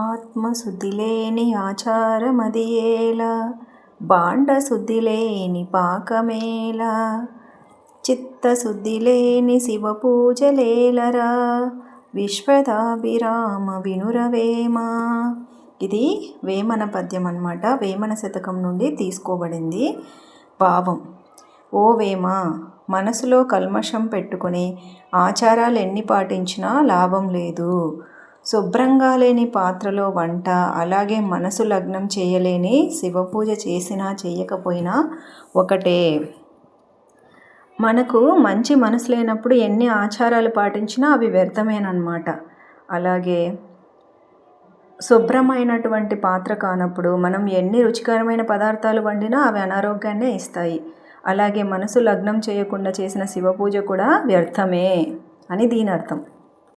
ఆత్మశుద్ధిలేని ఆచారమదియేలా భాండశుద్ధి లేని పాకమేలా చిత్తశుద్ధిలేని శివపూజలేలరా విశ్వదాభిరామ వినురవేమా. ఇది వేమన పద్యం అనమాట వేమన శతకం నుండి తీసుకోబడింది భావం. ఓ వేమ మనసులో కల్మషం పెట్టుకుని ఆచారాలు ఎన్ని పాటించినా లాభం లేదు. శుభ్రంగా లేని పాత్రలో వంట అలాగే మనసు లగ్నం చేయలేని శివపూజ చేసినా చేయకపోయినా ఒకటే. మనకు మంచి మనసు లేనప్పుడు ఎన్ని ఆచారాలు పాటించినా అవి వ్యర్థమేనమాట అలాగే శుభ్రమైనటువంటి పాత్ర కానప్పుడు మనం ఎన్ని రుచికరమైన పదార్థాలు వండినా అవి అనారోగ్యాన్నే ఇస్తాయి. అలాగే మనసు లగ్నం చేయకుండా చేసిన శివపూజ కూడా వ్యర్థమే అని దీని అర్థం